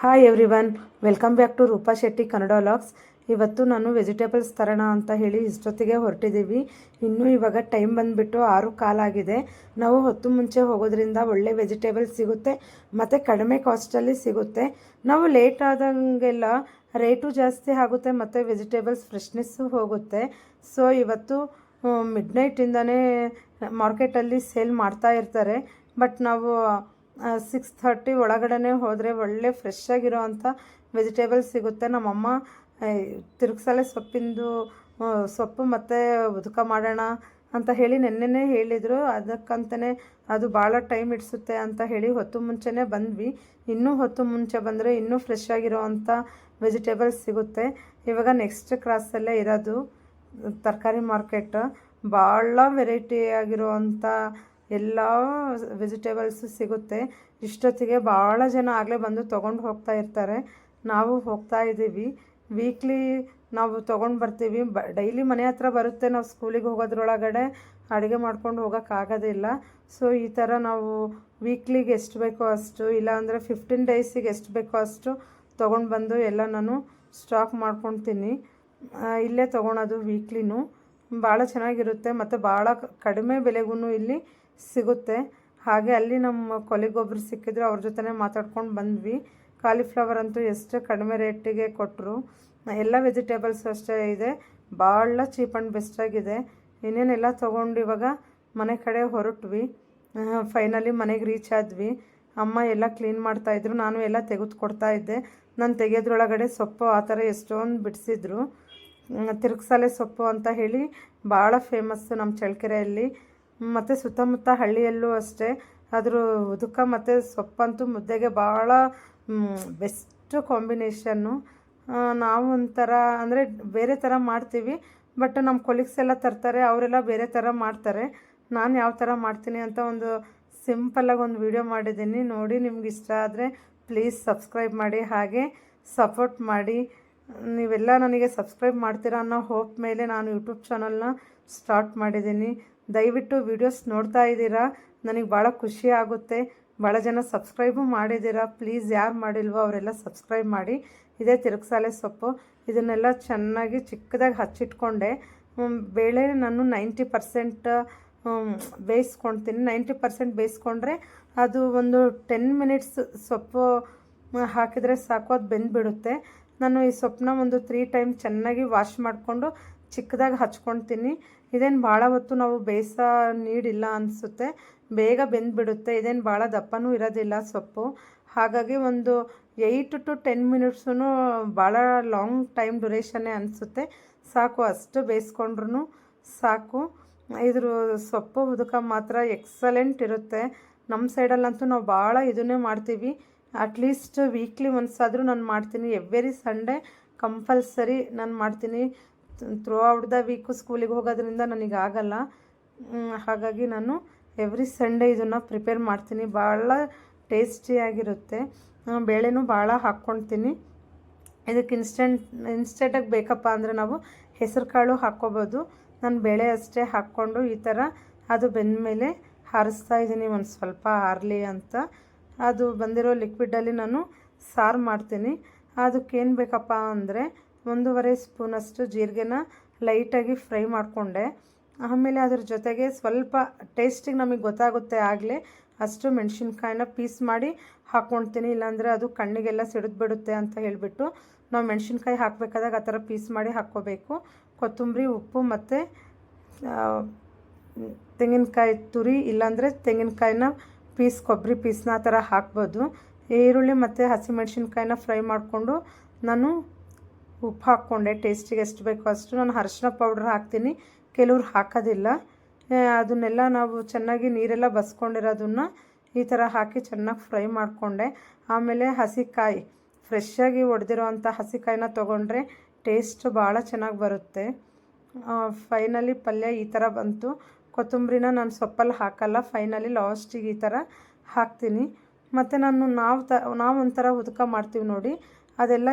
Hi everyone welcome back to Roopa Shetty Kannada vlogs ಇವತ್ತು ನಾನು vegetables ತರೋಣ ಅಂತ ಹೇಳಿ ಇಷ್ಟೊತ್ತಿಗೆ ಹೊರಟಿದ್ದೀವಿ. ಇನ್ನೂ ಇವಾಗ ಟೈಮ್ ಬಂದುಬಿಟ್ಟು ಆರು ಕಾಲಾಗಿದೆ ನಾವು ಹೊತ್ತು ಮುಂಚೆ ಹೋಗೋದ್ರಿಂದ ಒಳ್ಳೆ ವೆಜಿಟೇಬಲ್ಸ್ ಸಿಗುತ್ತೆ, ಮತ್ತು ಕಡಿಮೆ ಕಾಸ್ಟಲ್ಲಿ ಸಿಗುತ್ತೆ. ನಾವು ಲೇಟ್ ಆದಂಗೆಲ್ಲ ರೇಟು ಜಾಸ್ತಿ ಆಗುತ್ತೆ, ಮತ್ತು ವೆಜಿಟೇಬಲ್ಸ್ ಫ್ರೆಶ್ನೆಸ್ಸು ಹೋಗುತ್ತೆ. ಸೊ ಇವತ್ತು ಮಿಡ್ ನೈಟಿಂದನೇ ಮಾರ್ಕೆಟಲ್ಲಿ ಸೇಲ್ ಮಾಡ್ತಾ ಇರ್ತಾರೆ. ಬಟ್ ನಾವು ಸಿಕ್ಸ್ ಥರ್ಟಿ ಒಳಗಡೆ ಹೋದರೆ ಒಳ್ಳೆ ಫ್ರೆಶ್ ಆಗಿರೋ ಅಂಥ ವೆಜಿಟೇಬಲ್ಸ್ ಸಿಗುತ್ತೆ. ನಮ್ಮಮ್ಮ ತಿರುಗ್ಸಲೆ ಸೊಪ್ಪಿಂದು ಸೊಪ್ಪು ಮತ್ತು ಉದಕ ಮಾಡೋಣ ಅಂತ ಹೇಳಿ ನೆನ್ನೆನೇ ಹೇಳಿದರು. ಅದಕ್ಕಂತಲೇ ಅದು ಭಾಳ ಟೈಮ್ ಇಡಿಸುತ್ತೆ ಅಂತ ಹೇಳಿ ಹೊತ್ತು ಮುಂಚೆನೇ ಬಂದ್ವಿ. ಇನ್ನೂ ಹೊತ್ತು ಮುಂಚೆ ಬಂದರೆ ಇನ್ನೂ ಫ್ರೆಶ್ ಆಗಿರೋ ಅಂಥ ವೆಜಿಟೇಬಲ್ಸ್ ಸಿಗುತ್ತೆ. ಇವಾಗ ನೆಕ್ಸ್ಟ್ ಕ್ರಾಸಲ್ಲೇ ಇರೋದು, ತರಕಾರಿ ಮಾರ್ಕೆಟ್ ಭಾಳ ವೆರೈಟಿ ಆಗಿರುವಂಥ ಎಲ್ಲ ವೆಜಿಟೇಬಲ್ಸು ಸಿಗುತ್ತೆ. ಇಷ್ಟೊತ್ತಿಗೆ ಭಾಳ ಜನ ಆಗಲೇ ಬಂದು ತೊಗೊಂಡು ಹೋಗ್ತಾ ಇರ್ತಾರೆ. ನಾವು ಹೋಗ್ತಾ ಇದ್ದೀವಿ. ವೀಕ್ಲಿ ನಾವು ತೊಗೊಂಡು ಬರ್ತೀವಿ. ಬ ಡೈಲಿ ಮನೆ ಹತ್ರ ಬರುತ್ತೆ ನಾವು ಸ್ಕೂಲಿಗೆ ಹೋಗೋದ್ರೊಳಗಡೆ. ಅಡುಗೆ ಮಾಡ್ಕೊಂಡು ಹೋಗೋಕ್ಕಾಗೋದಿಲ್ಲ ಸೊ ಈ ಥರ ನಾವು ವೀಕ್ಲಿಗೆ ಎಷ್ಟು ಬೇಕೋ ಅಷ್ಟು ಇಲ್ಲಾಂದರೆ ಫಿಫ್ಟೀನ್ ಡೇಸಿಗೆ ಎಷ್ಟು ಬೇಕೋ ಅಷ್ಟು ತೊಗೊಂಡು ಬಂದು ಎಲ್ಲ ನಾನು ಸ್ಟಾಕ್ ಮಾಡ್ಕೊತೀನಿ ಇಲ್ಲೇ ತೊಗೊಳೋದು ವೀಕ್ಲಿನೂ ಭಾಳ ಚೆನ್ನಾಗಿರುತ್ತೆ ಮತ್ತು ಭಾಳ ಕಡಿಮೆ ಬೆಲೆಗೂ ಇಲ್ಲಿ ಸಿಗುತ್ತೆ. ಹಾಗೆ ಅಲ್ಲಿ ನಮ್ಮ ಕೊಲೆಗೊಬ್ರು ಸಿಕ್ಕಿದ್ರು, ಅವ್ರ ಜೊತೆ ಮಾತಾಡ್ಕೊಂಡು ಬಂದ್ವಿ. ಕಾಲಿಫ್ಲವರ್ ಅಂತೂ ಎಷ್ಟು ಕಡಿಮೆ ರೇಟಿಗೆ ಕೊಟ್ಟರು ಎಲ್ಲ ವೆಜಿಟೇಬಲ್ಸ್ ಅಷ್ಟೇ ಇದೆ. ಭಾಳ ಚೀಪ್ ಆ್ಯಂಡ್ ಬೆಸ್ಟಾಗಿದೆ ಇನ್ನೇನೆಲ್ಲ ತೊಗೊಂಡು ಇವಾಗ ಮನೆ ಕಡೆ ಹೊರಟ್ವಿ. ಫೈನಲಿ ಮನೆಗೆ ರೀಚ್ ಆದ್ವಿ. ಅಮ್ಮ ಎಲ್ಲ ಕ್ಲೀನ್ ಮಾಡ್ತಾಯಿದ್ರು ನಾನು ಎಲ್ಲ ತೆಗೆದುಕೊಡ್ತಾ ಇದ್ದೆ. ನಾನು ತೆಗೆಯೋದ್ರೊಳಗಡೆ ಸೊಪ್ಪು ಆ ಥರ ಎಷ್ಟೊಂದು ಬಿಡಿಸಿದ್ರು. ತಿರುಗ್ಸಲೆ ಸೊಪ್ಪು ಅಂತ ಹೇಳಿ ಭಾಳ ಫೇಮಸ್ಸು ನಮ್ಮ ಚಳ್ಳಕೆರೆಯಲ್ಲಿ. ಮತ್ತು ಸುತ್ತಮುತ್ತ ಹಳ್ಳಿಯಲ್ಲೂ ಅಷ್ಟೇ. ಅದ್ರ ಉದುಕ ಮತ್ತು ಸೊಪ್ಪಂತೂ ಮುದ್ದೆಗೆ ಭಾಳ ಬೆಸ್ಟ್ ಕಾಂಬಿನೇಷನ್ನು ನಾವು ಒಂಥರ ಅಂದರೆ ಬೇರೆ ಥರ ಮಾಡ್ತೀವಿ. ಬಟ್ ನಮ್ಮ ಕೊಲೀಗ್ಸ್ ಎಲ್ಲ ತರ್ತಾರೆ, ಅವರೆಲ್ಲ ಬೇರೆ ಥರ ಮಾಡ್ತಾರೆ. ನಾನು ಯಾವ ಥರ ಮಾಡ್ತೀನಿ ಅಂತ ಒಂದು ಸಿಂಪಲ್ಲಾಗಿ ಒಂದು ವಿಡಿಯೋ ಮಾಡಿದ್ದೀನಿ. ನೋಡಿ ನಿಮ್ಗೆ ಇಷ್ಟ ಆದರೆ ಪ್ಲೀಸ್ ಸಬ್ಸ್ಕ್ರೈಬ್ ಮಾಡಿ, ಹಾಗೆ ಸಪೋರ್ಟ್ ಮಾಡಿ. ನೀವೆಲ್ಲ ನನಗೆ ಸಬ್ಸ್ಕ್ರೈಬ್ ಮಾಡ್ತೀರಾ ಅನ್ನೋ ಹೋಪ್ ಮೇಲೆ ನಾನು ಯೂಟ್ಯೂಬ್ ಚಾನಲ್ನ ಸ್ಟಾರ್ಟ್ ಮಾಡಿದ್ದೀನಿ. ದಯವಿಟ್ಟು ವೀಡಿಯೋಸ್ ನೋಡ್ತಾ ಇದ್ದೀರಾ? ನನಗೆ ಭಾಳ ಖುಷಿ ಆಗುತ್ತೆ. ಭಾಳ ಜನ ಸಬ್ಸ್ಕ್ರೈಬು ಮಾಡಿದ್ದೀರಾ? ಪ್ಲೀಸ್ ಯಾರು ಮಾಡಿಲ್ವೋ ಅವರೆಲ್ಲ ಸಬ್ಸ್ಕ್ರೈಬ್ ಮಾಡಿ. ಇದೇ ತಿರುಗ್ಸಾಲೆ ಸೊಪ್ಪು. ಇದನ್ನೆಲ್ಲ ಚೆನ್ನಾಗಿ ಚಿಕ್ಕದಾಗಿ ಹಚ್ಚಿಟ್ಕೊಂಡೆ. ಬೇಳೆ ನಾನು ನೈಂಟಿ ಪರ್ಸೆಂಟ್ ಬೇಯಿಸ್ಕೊಳ್ತೀನಿ ನೈಂಟಿ ಪರ್ಸೆಂಟ್ ಬೇಯಿಸ್ಕೊಂಡ್ರೆ ಅದು ಒಂದು ಟೆನ್ ಮಿನಿಟ್ಸ್ ಸೊಪ್ಪು ಹಾಕಿದರೆ ಸಾಕು, ಅದು ಬೆಂದ್ಬಿಡುತ್ತೆ. ನಾನು ಈ ಸೊಪ್ಪನ್ನ ಒಂದು ತ್ರೀ ಟೈಮ್ ಚೆನ್ನಾಗಿ ವಾಶ್ ಮಾಡಿಕೊಂಡು ಚಿಕ್ಕದಾಗಿ ಹಚ್ಕೊಳ್ತೀನಿ ಇದೇನು ಭಾಳ ಹೊತ್ತು ನಾವು ಬೇಯಿಸೋ ನೀಡಿಲ್ಲ ಅನಿಸುತ್ತೆ. ಬೇಗ ಬೆಂದುಬಿಡುತ್ತೆ. ಇದೇನು ಭಾಳ ದಪ್ಪನೂ ಇರೋದಿಲ್ಲ ಸೊಪ್ಪು. ಹಾಗಾಗಿ ಒಂದು ಏಯ್ಟ್ ಟು ಟೆನ್ ಮಿನಿಟ್ಸೂ ಭಾಳ ಲಾಂಗ್ ಟೈಮ್ ಡ್ಯುರೇಷನ್ನೇ ಅನಿಸುತ್ತೆ. ಸಾಕು ಅಷ್ಟು ಬೇಯಿಸ್ಕೊಂಡ್ರು ಸಾಕು. ಇದ್ರ ಸೊಪ್ಪು ಉದಕ ಮಾತ್ರ ಎಕ್ಸಲೆಂಟ್ ಇರುತ್ತೆ. ನಮ್ಮ ಸೈಡಲ್ಲಂತೂ ನಾವು ಭಾಳ ಇದನ್ನೇ ಮಾಡ್ತೀವಿ. ಅಟ್ಲೀಸ್ಟ್ ವೀಕ್ಲಿ ಒನ್ಸ್ ಆದರೂ ನಾನು ಮಾಡ್ತೀನಿ. ಎವ್ರಿ ಸಂಡೇ ಕಂಪಲ್ಸರಿ ನಾನು ಮಾಡ್ತೀನಿ. ಥ್ರೂ ಔಟ್ ದ ವೀಕು ಸ್ಕೂಲಿಗೆ ಹೋಗೋದ್ರಿಂದ ನನಗೆ ಆಗಲ್ಲ. ಹಾಗಾಗಿ ನಾನು ಎವ್ರಿ ಸಂಡೇ ಇದನ್ನು ಪ್ರಿಪೇರ್ ಮಾಡ್ತೀನಿ. ಭಾಳ ಟೇಸ್ಟಿಯಾಗಿರುತ್ತೆ ಬೇಳೆನೂ ಭಾಳ ಹಾಕ್ಕೊಳ್ತೀನಿ ಇದಕ್ಕೆ ಇನ್ಸ್ಟೆಂಟ್ ಇನ್ಸ್ಟೆಂಟಾಗಿ ಬೇಕಪ್ಪ ಅಂದರೆ ನಾವು ಹೆಸರು ಕಾಳು ಹಾಕ್ಕೋಬೋದು. ನಾನು ಬೇಳೆ ಅಷ್ಟೇ ಹಾಕ್ಕೊಂಡು ಈ ಥರ ಅದು ಬೆಂದಮೇಲೆ ಹಾರಿಸ್ತಾ ಇದ್ದೀನಿ ಒಂದು ಸ್ವಲ್ಪ, ಹಾರಲಿ ಅಂತ. ಅದು ಬಂದಿರೋ ಲಿಕ್ವಿಡಲ್ಲಿ ನಾನು ಸಾರು ಮಾಡ್ತೀನಿ. ಅದಕ್ಕೇನು ಬೇಕಪ್ಪ ಅಂದರೆ ಒಂದೂವರೆ ಸ್ಪೂನಷ್ಟು ಜೀರಿಗೆನ ಲೈಟಾಗಿ ಫ್ರೈ ಮಾಡಿಕೊಂಡೆ. ಆಮೇಲೆ ಅದ್ರ ಜೊತೆಗೆ ಸ್ವಲ್ಪ ಟೇಸ್ಟಿಗೆ ನಮಗೆ ಗೊತ್ತಾಗುತ್ತೆ ಆಗಲೇ ಅಷ್ಟು ಮೆಣಸಿನ್ಕಾಯಿನ ಪೀಸ್ ಮಾಡಿ ಹಾಕ್ಕೊಳ್ತೀನಿ ಇಲ್ಲಾಂದರೆ ಅದು ಕಣ್ಣಿಗೆಲ್ಲ ಸಿಡಿದ್ಬಿಡುತ್ತೆ ಅಂತ ಹೇಳಿಬಿಟ್ಟು ನಾವು ಮೆಣಸಿನ್ಕಾಯಿ ಹಾಕಬೇಕಾದಾಗ ಆ ಥರ ಪೀಸ್ ಮಾಡಿ ಹಾಕ್ಕೋಬೇಕು. ಕೊತ್ತಂಬರಿ, ಉಪ್ಪು ಮತ್ತು ತೆಂಗಿನಕಾಯಿ ತುರಿ, ಇಲ್ಲಾಂದರೆ ತೆಂಗಿನಕಾಯಿನ ಪೀಸ್, ಕೊಬ್ಬರಿ ಪೀಸ್ನ ಆ ಥರ ಹಾಕ್ಬೋದು. ಈರುಳ್ಳಿ ಮತ್ತು ಹಸಿಮೆಣ್ಸಿನ್ಕಾಯಿನ ಫ್ರೈ ಮಾಡಿಕೊಂಡು ನಾನು ಉಪ್ಪು ಹಾಕ್ಕೊಂಡೆ. ಟೇಸ್ಟಿಗೆ ಎಷ್ಟು ಬೇಕೋ ಅಷ್ಟು. ನಾನು ಅರಿಶಿನ ಪೌಡ್ರ್ ಹಾಕ್ತೀನಿ. ಕೆಲವ್ರು ಹಾಕೋದಿಲ್ಲ. ಅದನ್ನೆಲ್ಲ ನಾವು ಚೆನ್ನಾಗಿ ನೀರೆಲ್ಲ ಬಸ್ಕೊಂಡಿರೋದನ್ನ ಈ ಥರ ಹಾಕಿ ಚೆನ್ನಾಗಿ ಫ್ರೈ ಮಾಡಿಕೊಂಡೆ. ಆಮೇಲೆ ಹಸಿಕಾಯಿ, ಫ್ರೆಶ್ಶಾಗಿ ಒಡೆದಿರೋವಂಥ ಹಸಿಕಾಯಿನ ತೊಗೊಂಡ್ರೆ ಟೇಸ್ಟ್ ಭಾಳ ಚೆನ್ನಾಗಿ ಬರುತ್ತೆ. ಫೈನಲಿ ಪಲ್ಯ ಈ ಥರ ಬಂತು. ಕೊತ್ತಂಬರಿನ ನಾನು ಸೊಪ್ಪಲ್ಲಿ ಹಾಕಲ್ಲ. ಫೈನಲಿ ಲಾಸ್ಟಿಗೆ ಈ ಥರ ಹಾಕ್ತೀನಿ. ಮತ್ತು ನಾನು ನಾವು ತ, ನಾವು ಒಂಥರ ಉದಕ ಮಾಡ್ತೀವಿ ನೋಡಿ. ಅದೆಲ್ಲ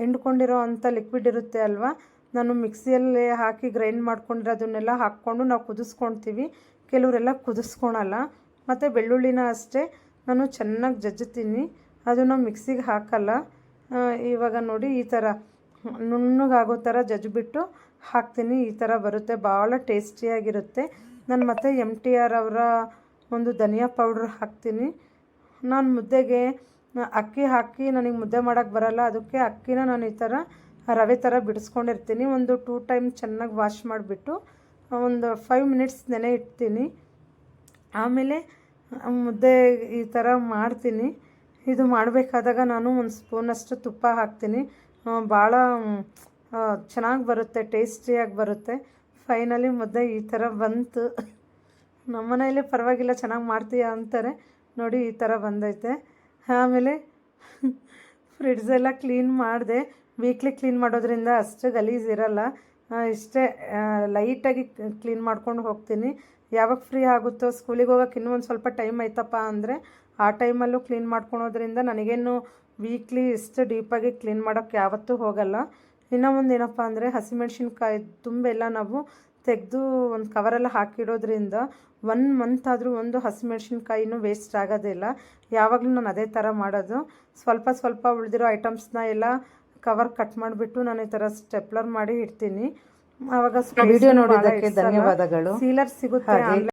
ಹಿಂಡ್ಕೊಂಡಿರೋ ಅಂಥ ಲಿಕ್ವಿಡ್ ಇರುತ್ತೆ ಅಲ್ವಾ? ನಾನು ಮಿಕ್ಸಿಯಲ್ಲಿ ಹಾಕಿ ಗ್ರೈಂಡ್ ಮಾಡ್ಕೊಂಡಿರೋದನ್ನೆಲ್ಲ ಹಾಕ್ಕೊಂಡು ನಾವು ಕುದಿಸ್ಕೊಳ್ತೀವಿ ಕೆಲವರೆಲ್ಲ ಕುದಿಸ್ಕೊಳಲ್ಲ. ಮತ್ತು ಬೆಳ್ಳುಳ್ಳಿನ ಅಷ್ಟೇ ನಾನು ಚೆನ್ನಾಗಿ ಜಜ್ಜುತ್ತೀನಿ. ಅದನ್ನು ಮಿಕ್ಸಿಗೆ ಹಾಕಲ್ಲ. ಇವಾಗ ನೋಡಿ ಈ ಥರ. ನುಣ್ಣಗಾಗೋ ಥರ ಜಜ್ಜಿಬಿಟ್ಟು ಹಾಕ್ತೀನಿ. ಈ ಥರ ಬರುತ್ತೆ. ಭಾಳ ಟೇಸ್ಟಿಯಾಗಿರುತ್ತೆ. ನಾನು ಮತ್ತೆ ಎಂ ಟಿ ಆರ್ ಅವರ ಒಂದು ಧನಿಯಾ ಪೌಡ್ರ್ ಹಾಕ್ತೀನಿ. ನಾನು ಮುದ್ದೆಗೆ ಅಕ್ಕಿ ಹಾಕಿ ನನಗೆ ಮುದ್ದೆ ಮಾಡೋಕ್ಕೆ ಬರಲ್ಲ. ಅದಕ್ಕೆ ಅಕ್ಕಿನ ನಾನು ಈ ಥರ ರವೆ ಥರ ಬಿಡಿಸ್ಕೊಂಡಿರ್ತೀನಿ. ಒಂದು ಟೂ ಟೈಮ್ ಚೆನ್ನಾಗಿ ವಾಶ್ ಮಾಡಿಬಿಟ್ಟು ಒಂದು ಫೈವ್ ಮಿನಿಟ್ಸ್ ನೆನೆ ಇಡ್ತೀನಿ. ಆಮೇಲೆ ಮುದ್ದೆ ಈ ಥರ ಮಾಡ್ತೀನಿ. ಇದು ಮಾಡಬೇಕಾದಾಗ ನಾನು ಒಂದು ಸ್ಪೂನಷ್ಟು ತುಪ್ಪ ಹಾಕ್ತೀನಿ. ಭಾಳ ಚೆನ್ನಾಗಿ ಬರುತ್ತೆ, ಟೇಸ್ಟಿಯಾಗಿ ಬರುತ್ತೆ. ಫೈನಲಿ ಮುದ್ದೆ ಈ ಥರ ಬಂತು. ನಮ್ಮ ಪರವಾಗಿಲ್ಲ, ಚೆನ್ನಾಗಿ ಮಾಡ್ತೀಯ ಅಂತಾರೆ. ನೋಡಿ, ಈ ಥರ ಬಂದೈತೆ. ಆಮೇಲೆ ಫ್ರಿಡ್ಜೆಲ್ಲ ಕ್ಲೀನ್ ಮಾಡಿದೆ. ವೀಕ್ಲಿ ಕ್ಲೀನ್ ಮಾಡೋದ್ರಿಂದ ಅಷ್ಟು ಗಲೀಜು ಇರಲ್ಲ. ಇಷ್ಟೇ ಲೈಟಾಗಿ ಕ್ಲೀನ್ ಮಾಡ್ಕೊಂಡು ಹೋಗ್ತೀನಿ. ಯಾವಾಗ ಫ್ರೀ ಆಗುತ್ತೋ ಸ್ಕೂಲಿಗೆ ಹೋಗೋಕೆ ಇನ್ನೂ ಒಂದು ಸ್ವಲ್ಪ ಟೈಮ್ ಆಯ್ತಪ್ಪ ಅಂದರೆ, ಆ ಟೈಮಲ್ಲೂ ಕ್ಲೀನ್ ಮಾಡ್ಕೊಳೋದ್ರಿಂದ ನನಗೇನು ವೀಕ್ಲಿ ಇಷ್ಟು ಡೀಪಾಗಿ ಕ್ಲೀನ್ ಮಾಡೋಕ್ಕೆ ಯಾವತ್ತೂ ಹೋಗಲ್ಲ. ಇನ್ನು ಒಂದು ಏನಪ್ಪ ಅಂದರೆ ಹಸಿಮೆಣ್ಸಿನ್ಕಾಯಿ ತುಂಬೆಲ್ಲ ನಾವು ತೆಗೆದು ಒಂದು ಕವರೆಲ್ಲ ಹಾಕಿಡೋದ್ರಿಂದ ಒನ್ ಮಂತ್ ಆದರೂ ಒಂದು ಹಸಿಮೆಣ್ಸಿನ್ಕಾಯಿನೂ ವೇಸ್ಟ್ ಆಗೋದಿಲ್ಲ ಯಾವಾಗಲೂ ನಾನು ಅದೇ ಥರ ಮಾಡೋದು. ಸ್ವಲ್ಪ ಸ್ವಲ್ಪ ಉಳಿದಿರೋ ಐಟಮ್ಸ್ನ ಎಲ್ಲ ಕವರ್ ಕಟ್ ಮಾಡಿಬಿಟ್ಟು ನಾನು ಈ ಥರ ಸ್ಟೆಪ್ಲರ್ ಮಾಡಿ ಇಡ್ತೀನಿ. ಆವಾಗ ವಿಡಿಯೋ ನೋಡೋದಕ್ಕೆ ಧನ್ಯವಾದಗಳು. ಸೀಲರ್ ಸಿಗುತ್ತೆ